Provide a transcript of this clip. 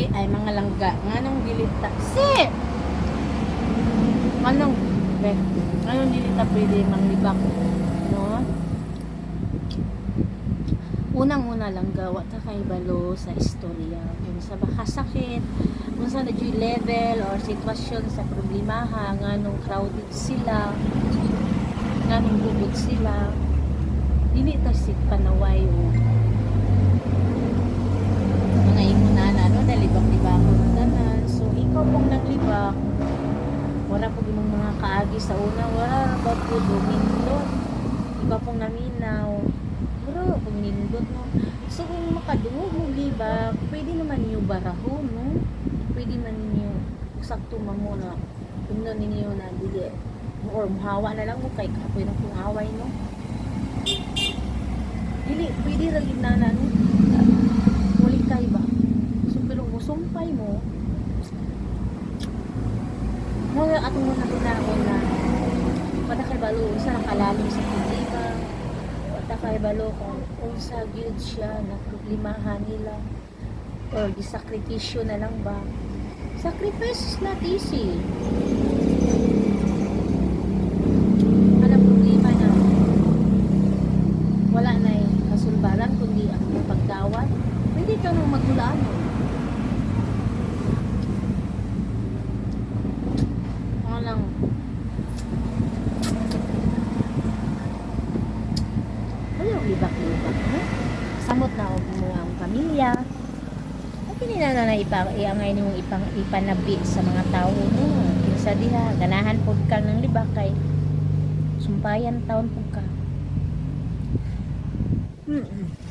laki ay mga langga. Nganong dilita? Si! Anong, be, anong dilita pwede manglibak? No? Unang-una lang gawa ta kay balo sa istorya. Kung sa makasakit, kung sa na level or sitwasyon sa problemaha, nga nung crowded sila, nga nung gubot sila, dili ta sit panaway o naglibak wala po imong mga kaagi sa una. Wala ba po domindot ikaw pong naminaw. Wala pong nindot no? So kung makaduog mo libak pwede naman niyo barahon no? Pwede man ninyo sakto mamo na kuno ninyo na dili. Or muhawa na lang mo kay kapoy na kung away no? Dili pwede ra gid na no Wali kay ba? So, pero musumpay mo, mo atong mga tinawon na pata kay balo sa nakalalim sa problema pata kay balo kung unsa gyud siya na problemahan nila or gisakripisyo na lang ba? Sacrifice is not easy. Ano problema na wala na yung kasulbaran kundi ang pagdawat. Pwede ka nang maghulaan ano lang no? samot na og mo ang pamilya at hindi na na ipa, iangay nimong ipang, ipanabi sa mga tao no? kinsa diha ganahan pod ka ng libak kay sumpayan taon po ka Mm-mm.